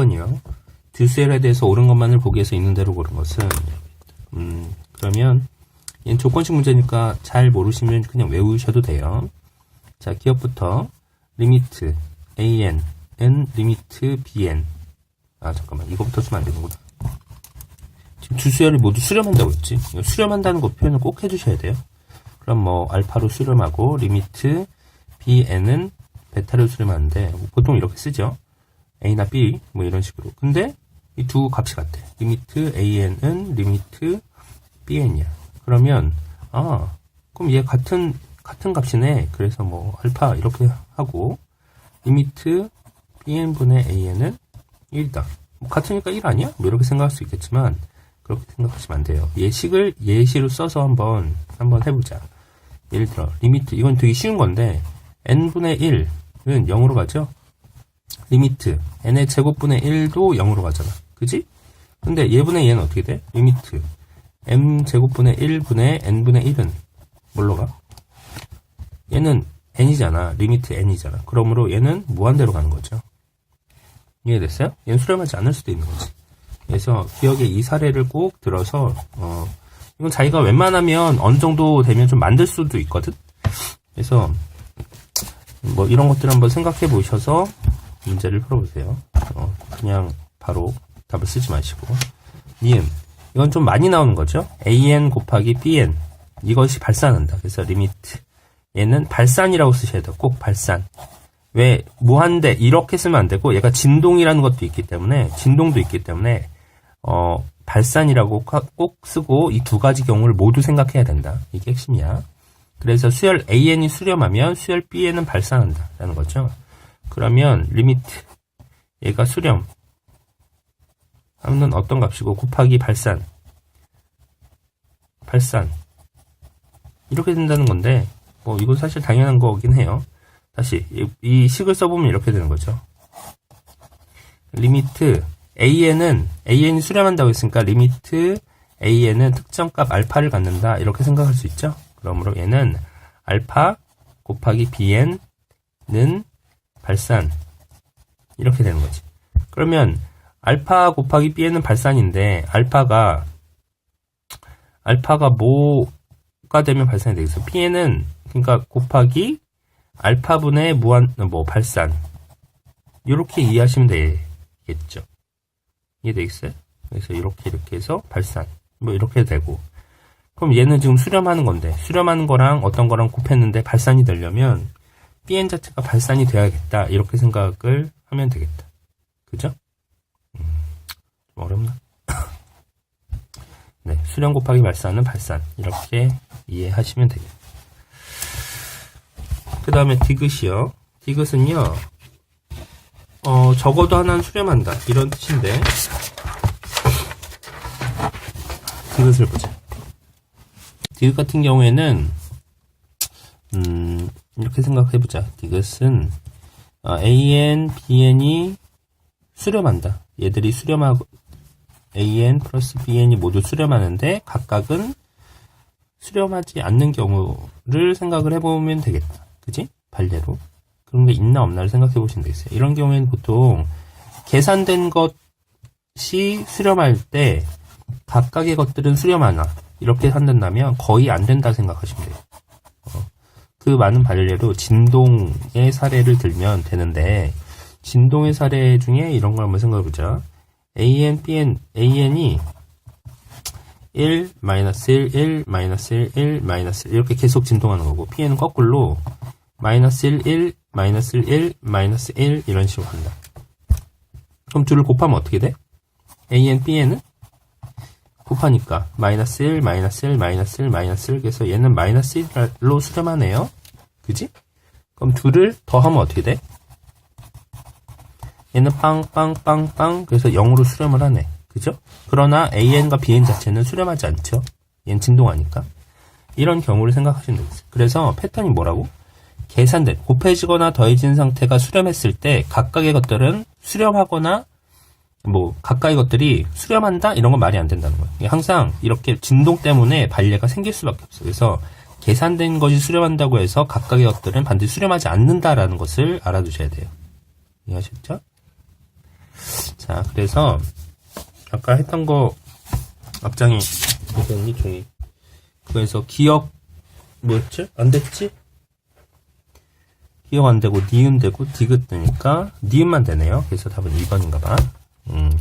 번이요. 듀셀에 대해서 옳은 것만을 보기 위해서 있는 대로 고른 것은 음, 그러면 얘는 조건식 문제니까 잘 모르시면 그냥 외우셔도 돼요. 자, 기업부터 리미트 an n 리미트 bn 아 잠깐만 이거부터 쓰면 안 되는구나. 지금 두 수열을 모두 수렴한다고 했지. 수렴한다는 거 표현을 꼭 해주셔야 돼요. 그럼 뭐 알파로 수렴하고 리미트 bn은 베타를 수렴하는데 보통 이렇게 쓰죠. A나 b 뭐 이런 식으로. 근데 이 두 값이 같아. 리미트 an은 리미트 bn이야. 그러면 아 그럼 얘 같은 같은 값이네. 그래서 뭐 알파 이렇게 하고 리미트 bn분의 an은 1이다. 뭐 같으니까 1 아니야? 뭐 이렇게 생각할 수 있겠지만 그렇게 생각하시면 안 돼요. 예식을 예시로 써서 한번 한번 해보자. 예를 들어 리미트 이건 되게 쉬운 건데 n분의 1은 0으로 가죠. 리미트 n의 제곱분의 1도 0으로 가잖아. 그지? 근데 얘분의 얘는 어떻게 돼? 리미트 m 제곱분의 1분의 n분의 1은 뭘로 가? 얘는 n이잖아. 리미트 n이잖아. 그러므로 얘는 무한대로 가는 거죠. 이해됐어요? 얘는 수렴하지 않을 수도 있는 거지. 그래서 기억에 이 사례를 꼭 들어서 어 이건 자기가 웬만하면 어느 정도 되면 좀 만들 수도 있거든. 그래서 뭐 이런 것들 한번 생각해 보셔서 문제를 풀어보세요. 어, 그냥 바로 답을 쓰지 마시고 니은 이건 좀 많이 나오는 거죠. an 곱하기 bn 이것이 발산한다. 그래서 리미트 얘는 발산이라고 쓰셔야 돼요. 꼭 발산. 왜 무한대 이렇게 쓰면 안 되고 얘가 진동이라는 것도 있기 때문에 진동도 있기 때문에 어 발산이라고 카- 꼭 쓰고 이 두 가지 경우를 모두 생각해야 된다. 이게 핵심이야. 그래서 수열 AN이 수렴하면 수열 BN은 발산한다라는 거죠. 그러면 리미트 얘가 수렴 하면 어떤 값이고 곱하기 발산 발산 이렇게 된다는 건데 뭐 이건 사실 당연한 거긴 해요. 다시 이, 이 식을 써보면 이렇게 되는 거죠. 리미트 an은 an이 수렴한다고 했으니까 리미트 an은 특정값 알파를 갖는다 이렇게 생각할 수 있죠. 그러므로 얘는 알파 곱하기 bn는 발산 이렇게 되는 거지. 그러면 알파 곱하기 bn은 발산인데 알파가 알파가 뭐가 되면 발산이 되겠어? bn은 그러니까 곱하기 알파분의 무한 뭐 발산 이렇게 이해하시면 되겠죠. 이해되겠어요? 그래서 이렇게 이렇게 해서 발산 뭐 이렇게 되고 그럼 얘는 지금 수렴하는 건데 수렴하는 거랑 어떤 거랑 곱했는데 발산이 되려면 bn 자체가 발산이 돼야겠다 이렇게 생각을 하면 되겠다. 그죠? 음, 좀 어렵나? 네, 수렴 곱하기 발산은 발산 이렇게 이해하시면 되겠다. 그 다음에 디귿이요. 디귿은요, 어, 적어도 하나는 수렴한다. 이런 뜻인데, 디귿을 보자. 디귿 같은 경우에는, 음, 이렇게 생각해보자. 디귿은, 어, AN, BN이 수렴한다. 얘들이 수렴하고, AN 플러스 BN이 모두 수렴하는데, 각각은 수렴하지 않는 경우를 생각을 해보면 되겠다. 그지? 발례로. 그런 게 있나 없나를 생각해 보시면 되겠어요. 이런 경우에는 보통 계산된 것이 수렴할 때 각각의 것들은 수렴하나 이렇게 한다면 거의 안 된다 생각하시면 돼요. 어, 그 많은 발례로 진동의 사례를 들면 되는데 진동의 사례 중에 이런 걸 한번 생각해 보자. AN, BN, AN이 1, 마이너스 1, 1, 마이너스 1, 1, 마이너스 1 이렇게 계속 진동하는 거고 P는 거꾸로 마이너스 1, 1, 마이너스 1, 1, 마이너스 1 이런 식으로 간다. 그럼 둘을 곱하면 어떻게 돼? AN, BN은 곱하니까 마이너스 1, 마이너스 1, 마이너스 1, 마이너스 1 그래서 얘는 마이너스 1로 수렴하네요. 그지? 그럼 둘을 더하면 어떻게 돼? 얘는 빵, 빵, 빵, 빵 그래서 0으로 수렴을 하네. 그죠? 그러나 AN과 BN 자체는 수렴하지 않죠. 얘는 진동하니까. 이런 경우를 생각하시면 되겠어요. 그래서 패턴이 뭐라고? 계산된, 곱해지거나 더해진 상태가 수렴했을 때 각각의 것들은 수렴하거나 뭐 각각의 것들이 수렴한다 이런 건 말이 안 된다는 거예요. 항상 이렇게 진동 때문에 발례가 생길 수밖에 없어요. 그래서 계산된 것이 수렴한다고 해서 각각의 것들은 반드시 수렴하지 않는다라는 것을 알아두셔야 돼요. 이해하셨죠? 자, 그래서 아까 했던 거 앞장에 어딨니 종이? 그래서 기억 뭐였지? 안 됐지? 기억 안 되고 니은 되고 디귿 되니까 니은만 되네요. 그래서 답은 2번인가 봐. 음.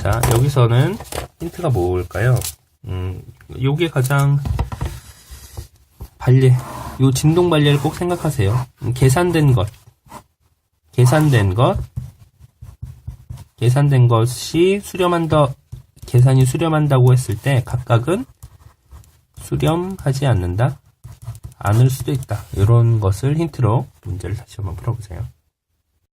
자, 여기서는 힌트가 뭘까요? 음, 요게 가장 발레, 요 진동 발레를 꼭 생각하세요. 음, 계산된 것. 계산된 것. 계산된 것이 수렴한다, 계산이 수렴한다고 했을 때 각각은 수렴하지 않는다? 않을 수도 있다. 이런 것을 힌트로 문제를 다시 한번 풀어보세요.